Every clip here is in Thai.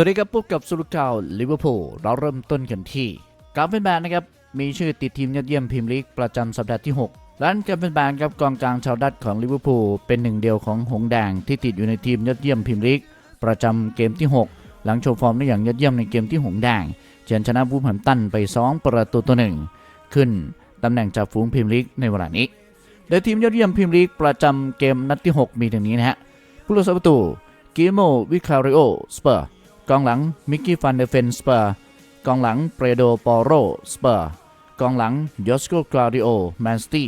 สวัสดีครับพบกับสุรุข่าวลิเวอร์พูลเราเริ่มต้นกันที่กาฟเฟนแบนนะครับ มีชื่อติดทีมยอดเยี่ยมพรีเมียร์ลีกประจำสัปดาห์ที่6ด้านกาฟเฟนแบนครับกองกลางชาวดัตช์ของลิเวอร์พูลเป็นหนึ่งเดียวของหงแดงที่ติดอยู่ในทีมยอดเยี่ยมพรีเมียร์ลีกประจำเกมที่ 6 หลังโชว์ฟอร์มได้อย่างยอดเยี่ยมในเกมที่หงแดงเฉือนชนะวูฟแฮมตันไป 2 ประตูต่อหนึ่งขึ้นตำแหน่งจากฝูงพรีเมียร์ลีกในเวลานี้โดยทีมยอดเยี่ยมพรีเมียร์ลีกประจำเกมนัดที่ 6 มีดังนี้นะฮะผู้รักษาประตูกิโมวิคาริโอสเปอร์ กองหลังมิกกี้ฟันเดเฟนสเปอร์กองหลังเปโดปอโรสเปอร์กองหลังยอสโกกลาดิโอแมนสตี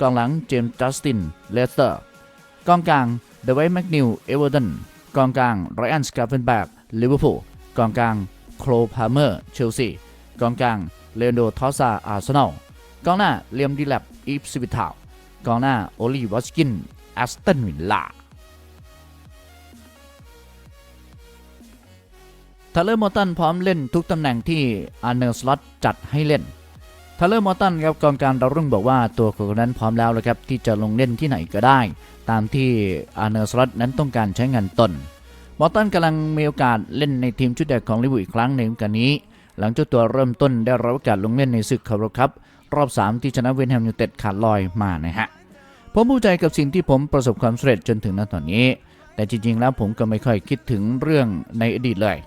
กองหลังเจมส์จัสตินเลสเตอร์กองกลางเดวิดแมกนิวเอเวอร์ตันกองกลางไรอันสกาเฟนแบกลิเวอร์พูลกองกลางโคลพาเมอร์เชลซีกองกลางเลโอนโดทอสซาอาร์เซนอลกองหน้าเลียมดีแลบอีฟซิวิทาวกองหน้าโอลีวอสกินแอสตันวิลล่า ทัลเลอร์มอตันพร้อมเล่นทุกตำแหน่งที่อาร์เนลสล็อตจัดให้เล่นทัลเลอร์มอตันครับกองการดาวรุ่งบอกว่าตัวเขานั้นพร้อมแล้วนะครับที่จะลงเล่นที่ไหนก็ได้ ตามที่อาร์เนลสล็อตนั้นต้องการใช้งานตนมอตันกำลังมีโอกาสเล่นในทีมชุดใหญ่ของลิเวอร์พูลอีกครั้งในฤดูกาลนี้ หลังเจ้าตัวเริ่มต้นได้รับโอกาสลงเล่นในศึกคาร์โรคัพรอบ 3 ที่ชนะเวนแฮมยูเต็ดขาดลอยมานะฮะผมภูมิใจกับสิ่งที่ผมประสบความสำเร็จจนถึงณตอนนี้ แต่จริงๆแล้วผมก็ไม่ค่อยคิดถึงเรื่องในอดีตเลย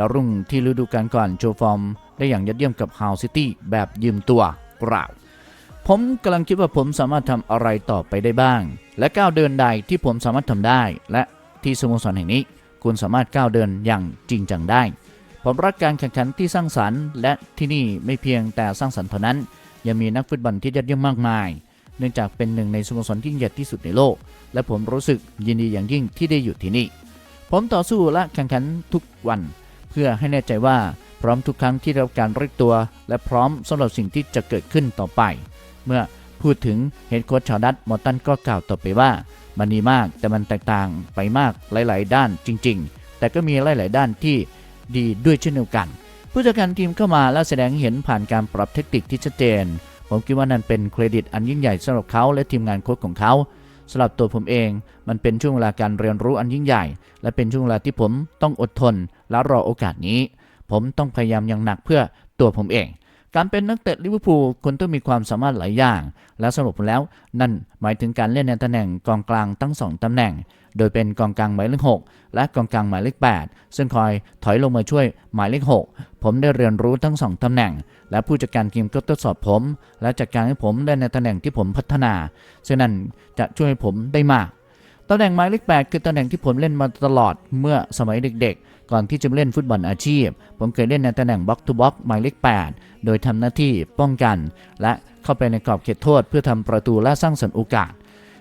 ดาวรุ่งที่ฤดูกาลก่อนโชว์ฟอร์มได้อย่างยอดเยี่ยมกับฮาวซิตี้แบบยืมตัวเปล่าผมกำลังคิดว่าผมสามารถทำอะไรต่อไปได้บ้าง และก้าวเดินใดที่ผมสามารถทำได้ และที่สโมสรแห่งนี้คุณสามารถก้าวเดินอย่างจริงจังได้ ผมรักการแข่งขันที่สร้างสรรค์ และที่นี่ไม่เพียงแต่สร้างสรรค์เท่านั้น ยังมีนักฟุตบอลที่ยอดเยี่ยมมากมาย เนื่องจากเป็นหนึ่งในสโมสรที่ยิ่งใหญ่ที่สุดในโลก และผมรู้สึกยินดีอย่างยิ่งที่ได้อยู่ที่นี่ ผมต่อสู้และแข่งขันทุกวัน เพื่อให้แน่ใจว่าพร้อมทุกครั้งที่รับการเรียกตัว และพร้อมสำหรับสิ่งที่จะเกิดขึ้นต่อไป เมื่อพูดถึงเฮดโค้ชชาวดัตมอตันก็กล่าวต่อไปว่า มันดีมากแต่มันแตกต่างไปมากหลาย ๆ ด้านจริง ๆ แต่ก็มีหลาย ๆ ด้านที่ดีด้วยเช่นเดียวกัน ผู้จัดการทีมเข้ามาและแสดงเห็นผ่านการปรับเทคนิคที่ชัดเจน ผมคิดว่านั่นเป็นเครดิตอันยิ่งใหญ่สำหรับเขาและทีมงานโค้ชของเขาสำหรับตัวผมเอง มันเป็นช่วงเวลาการเรียนรู้อันยิ่งใหญ่ และเป็นช่วงเวลาที่ผมต้องอดทน และรอโอกาสนี้ ผมต้องพยายามอย่างหนักเพื่อตัวผมเอง การเป็นนักเตะลิเวอร์พูลคุณต้องมีความสามารถหลายอย่าง และสำหรับผมแล้วนั่นหมายถึงการเล่นในตำแหน่งกองกลางทั้งสองตำแหน่ง โดยเป็นกองกลางหมายเลข6และกองกลางหมายเลข8ซึ่งคอยถอยลงมาช่วยหมายเลข6ผมได้เรียนรู้ทั้งสองตำแหน่ง และผู้จัดการทีมก็ทดสอบผม และจัดการให้ผมได้ในตำแหน่งที่ผมพัฒนา ซึ่งนั่นจะช่วยผมได้มาก ตำแหน่งหมายเลข8คือตำแหน่งที่ผมเล่นมาตลอดเมื่อสมัยเด็กๆ ก่อนที่จะเล่นฟุตบอลอาชีพ ผมเคยเล่นในตำแหน่งบ็อกทูบ็อกหมายเลข 8 โดยทำหน้าที่ป้องกัน และเข้าไปในกรอบเขตโทษ เพื่อทำประตูและสร้างสรรค์โอกาส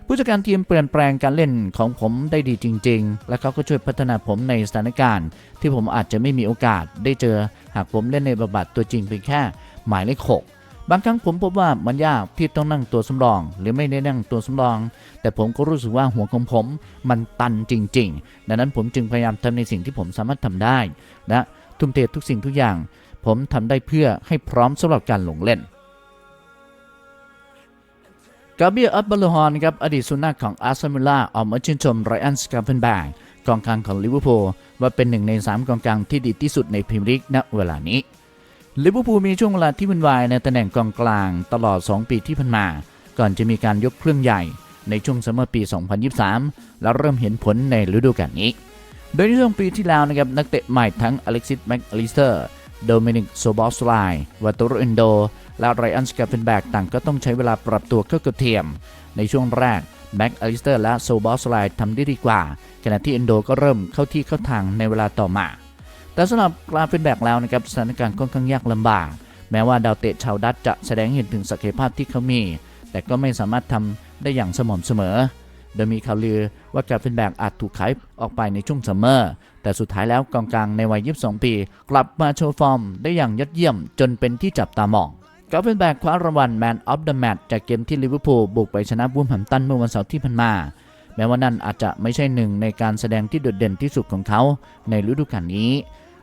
ผู้จัดการทีมเปลี่ยนแปลงการเล่นของผมได้ดีจริง ๆ และเขาก็ช่วยพัฒนาผมในสถานการณ์ ที่ผมอาจจะไม่มีโอกาสได้เจอ หากผมเล่นในบทบาทตัวจริงเพียงแค่หมายเลข6 บางครั้งผมพบว่ามันยากที่ต้องนั่งตัวสำรอง หรือไม่ได้นั่งตัวสำรอง แต่ผมก็รู้สึกว่าหัวของผมมันตันจริง ๆ ดังนั้นผมจึงพยายามทำในสิ่งที่ผมสามารถทำได้และทุ่มเททุกสิ่งทุกอย่าง ผมทำได้เพื่อให้พร้อมสำหรับการลงเล่นกาเบียอับบลฮอนครับอดีตสุนัขของอาร์เซนอลออกมาชื่นชมไรอันสกาเฟนแบงกองกลางของลิเวอร์พูลว่าเป็นหนึ่งใน 3กองกลางที่ดีที่สุดในพรีเมียร์ลีกณเวลานี้ ลิเวอร์พูลมีช่วงเวลาที่วุ่นวายในตำแหน่งกองกลางตลอด 2 ปีที่ผ่านมา ก่อนจะมีการยกเครื่องใหญ่ในช่วงซัมเมอร์ปี 2023 และเริ่มเห็นผลในฤดูกาลนี้ โดยในช่วงปีที่แล้วนะครับนักเตะใหม่ทั้งอเล็กซิสแม็กอลิสเตอร์โดมินิกโซบอสไลวัตโรเอนโด และไรอันสกาเฟนแบกต่างก็ต้องใช้เวลาปรับตัวเข้ากับเทียม ในช่วงแรกแม็กอลิสเตอร์และโซบอสไลทำได้ดีกว่า ขณะที่เอนโดก็เริ่มเข้าที่เข้าทางในเวลาต่อมา แต่สำหรับกราเฟนแบกแล้วนะครับสถานการณ์ค่อนข้างยากลำบาก แม้ว่าดาวเตะชาวดัตจะแสดงเห็นถึงศักยภาพที่เขามี แต่ก็ไม่สามารถทำได้อย่างสม่ำเสมอ โดยมีข่าวลือว่ากราเฟนแบกอาจถูกขายออกไปในช่วงซัมเมอร์ แต่สุดท้ายแล้วกองกลางในวัย 22 ปี กลับมาโชว์ฟอร์มได้อย่างยอดเยี่ยมจนเป็นที่จับตามองกราเฟนแบกคว้ารางวัล Man of the Match จากเกมที่ลิเวอร์พูลบุกไปชนะบูมแฮมตันเมื่อวันเสาร์ที่ผ่านมา แม้ว่านั่นอาจจะไม่ใช่หนึ่งในการแสดงที่โดดเด่นที่สุดของเขาในฤดูกาลนี้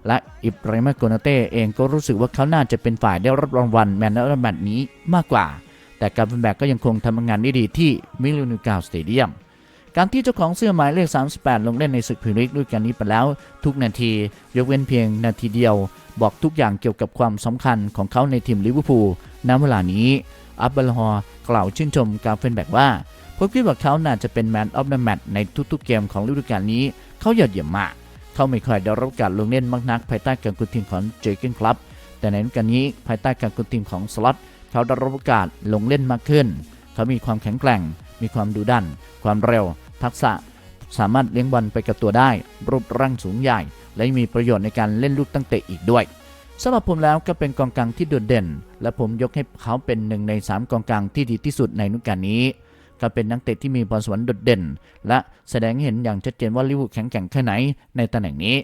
และอิบราฮิมโกนาเต้เองก็รู้สึกว่าเขาน่าจะเป็นฝ่ายได้รับรางวัลแมนอร์แมตนี้มากกว่า แต่การเป็นแบกก็ยังคงทำงานได้ดีที่มิลลินูกาสเตเดียมการที่เจ้าของเสื้อหมายเลข 38 ลงเล่นในศึกพรีเมียร์ลีกด้วยกันนี้ไปแล้ว ทุกนาที ยกเว้นเพียงนาทีเดียว บอกทุกอย่างเกี่ยวกับความสำคัญของเขาในทีมลิเวอร์พูลณเวลานี้ อับเบลฮอร์กล่าวชื่นชมกาเฟนแบกว่า ผมคิดว่าเขาน่าจะเป็นแมนออฟเดอะแมตช์ในทุกๆเกมของฤดูกาลนี้ เขายอดเยี่ยมมาก เขาไม่ค่อยได้รับการลงเล่นมากนักภายใต้การคุมทีมของเจอเกนคลับ แต่ในฤดูกาลนี้ภายใต้การคุมทีมของสล็อตเขาได้รับโอกาสลงเล่นมากขึ้น เขามีความแข็งแกร่ง มีความดุดัน ความเร็ว ทักษะ สามารถเลี้ยงบอลไปกับตัวได้ รูปร่างสูงใหญ่ และมีประโยชน์ในการเล่นลูกตั้งเตะอีกด้วยสำหรับผมแล้วก็เป็นกองกลางที่โดดเด่น และผมยกให้เขาเป็นหนึ่งใน 3 กองกลางที่ดีที่สุดในฤดูกาลนี้ ก็เป็นนักเตะที่มีพรสวรรค์โดดเด่น และแสดงให้เห็นอย่างชัดเจนว่าลิเวอร์พูลแข็งแกร่งแค่ไหนในตำแหน่งนี้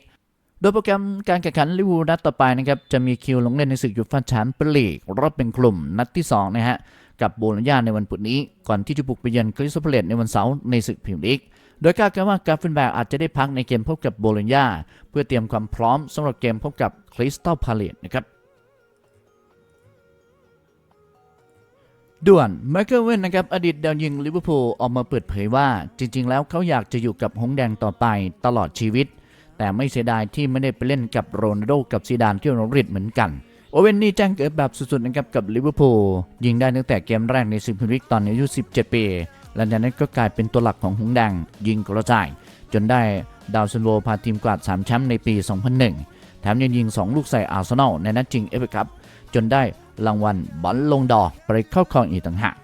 โดยโปรแกรมการแข่งขันลิเวอร์พูลนัดต่อไปนะครับจะมีคิวลงเล่นในศึกยูฟ่าแชมเปี้ยนลีกรอบเป็นกลุ่มนัดที่สองนะฮะกับโบลญญาในวันพุธนี้ ก่อนที่จะบุกไปเยือนคริสตัลพาเลตในวันเสาร์ในศึกพรีเมียร์ลีกโดยคาดการณ์ว่ากาฟินแบกอาจจะได้พักในเกมพบกับโบลญญาเพื่อเตรียมความพร้อมสำหรับเกมพบกับคริสตัลพาเลตนะครับ ด่วนไมเคิลเวนนะครับอดีตดาวยิงลิเวอร์พูลออกมาเปิดเผยว่า จริง ๆ แล้วเขาอยากจะอยู่กับหงส์แดงต่อไปตลอดชีวิต แต่ไม่เสียดายที่ไม่ได้ไปเล่นกับโรนัลโดกับซีดานที่โรริดเหมือนกัน โอเวนนี่แจ้งเกิดแบบสุดๆนะครับกับลิเวอร์พูลยิงได้ตั้งแต่เกมแรกในศึกพรีเมียร์ลีกตอนอายุ 17 ปีหลังจากนั้นก็กลายเป็นตัวหลักของหงส์แดงยิงกระจาย จนได้ดาวซันโวพาทีมกวาด3แชมป์ในปี 2001 แถมยังยิง 2 ลูกใส่อาร์เซนอลในนัดชิงเอฟเอคัพจนได้ รางวัลบอลลงดอไปเข้าครองอีกต่างหาก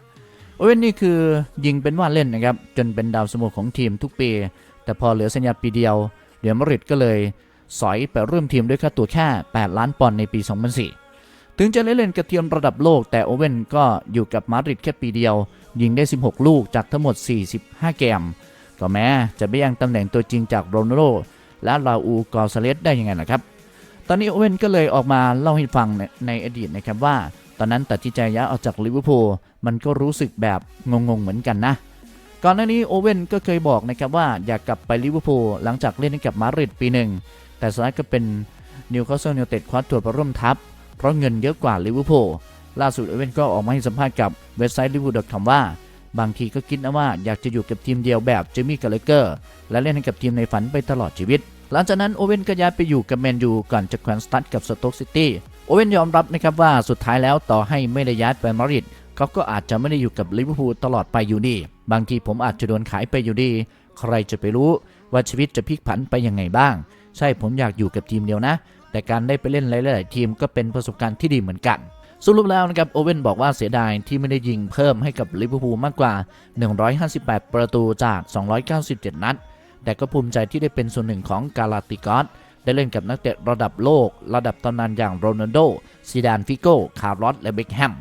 โอเว่นนี่คือยิงเป็นว่าเล่นนะครับ จนเป็นดาวสโมของทีมทุกปี แต่พอเหลือสัญญาปีเดียวเดี๋ยวมาริดก็เลยสอยไปร่วมทีมด้วยค่าตัวแค่ 8 ล้านปอนด์ในปี 2004 ถึงจะเล่นกับทียมระดับโลกแต่โอเว่นก็อยู่กับมาดริดแค่ปีเดียว ยิงได้ 16 ลูกจากทั้งหมด 45 เกม ก็แม้จะไม่ยังตำแหน่งตัวจริงจากโรนัลโดและลาอูกอซาเลสได้ยังไงล่ะครับ ตอนนี้โอเว่นก็เลยออกมาเล่าให้ฟังในในอดีตนะครับว่า ตอนนั้นตัดสินใจย้ายออกจากลิเวอร์พูลมันก็รู้สึกแบบงงๆเหมือนกันนะ ก่อนหน้านี้โอเว่นก็เคยบอกนะครับว่าอยากกลับไปลิเวอร์พูลหลังจากเล่นให้กับมาดริดปีหนึ่งแต่สุดท้ายก็เป็นนิวคาสเซิลยูไนเต็ดคว้าตัวไปร่วมทัพ เพราะเงินเยอะกว่าลิเวอร์พูลล่าสุดโอเว่นก็ออกมาให้สัมภาษณ์กับเว็บไซต์ลิเวอร์พูลคำว่า บางทีก็คิดนะว่าอยากจะอยู่กับทีมเดียวแบบเจมี่กาเลเกอร์และเล่นให้กับทีมในฝันไปตลอดชีวิต หลังจากนั้นโอเว่นก็ย้ายไปอยู่กับแมนยูก่อนจะแขวนสตัดกับสโต๊กซิตี้โอเว่นยอมรับนะครับว่าสุดท้ายแล้วต่อให้ไม่ได้ย้ายไปมาดริดเขาก็อาจจะไม่ได้อยู่กับลิเวอร์พูลตลอดไปอยู่ดี บางทีผมอาจจะโดนขายไปอยู่ดี ใครจะไปรู้ว่าชีวิตจะพลิกผันไปยังไงบ้าง ใช่ผมอยากอยู่กับทีมเดียวนะ แต่การได้ไปเล่นหลายๆทีมก็เป็นประสบการณ์ที่ดีเหมือนกันสรุปแล้วนะครับโอเว่นบอกว่าเสียดายที่ไม่ได้ยิงเพิ่มให้กับลิเวอร์พูลมากกว่า 158 ประตูจาก 297 นัด แต่ก็ภูมิใจที่ได้เป็นส่วนหนึ่งของกาลาติกอสได้เล่นกับนักเตะระดับโลก ระดับตำนานอย่างโรนัลโดซีดานฟิโก้คาร์ลอสและเบคแฮม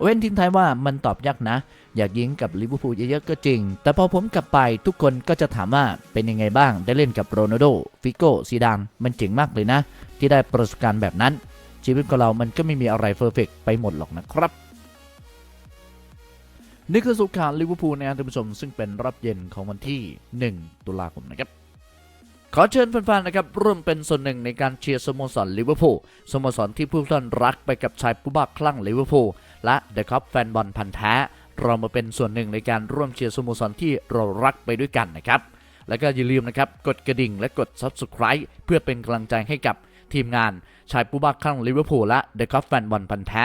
เว้นทิ้งท้ายว่ามันตอบยากนะ อยากยิงกับลิเวอร์พูลเยอะๆก็จริง แต่พอผมกลับไปทุกคนก็จะถามว่าเป็นยังไงบ้างได้เล่นกับโรนัลโดฟิโก้ซีดานมันเจ๋งมากเลยนะ ที่ได้ประสบการณ์แบบนั้น ชีวิตของเรามันก็ไม่มีอะไรเพอร์เฟกไปหมดหรอกนะครับ นี่คือสุขาลิเวอร์พูลนะครับท่านผู้ชม ซึ่งเป็นรับเย็นของวันที่ 1 ตุลาคมนะครับขอเชิญแฟนๆ นะครับร่วมเป็นส่วนหนึ่งในการเชียร์สโมสรลิเวอร์พูลสโมสรที่ผู้ท่านรักไปกับชายผู้บ้าคลั่งลิเวอร์พูลและเดอะคัพแฟนบอลพันธ์แท้เรามาเป็นส่วนหนึ่งในการร่วมเชียร์สโมสรที่เรารักไปด้วยกันนะครับ แล้วก็อย่าลืมนะครับกดกระดิ่งและกด Subscribe เพื่อเป็นกำลังใจให้กับทีมงานชายผู้บ้าคลั่งลิเวอร์พูลและเดอะคัพแฟนบอลพันธ์แท้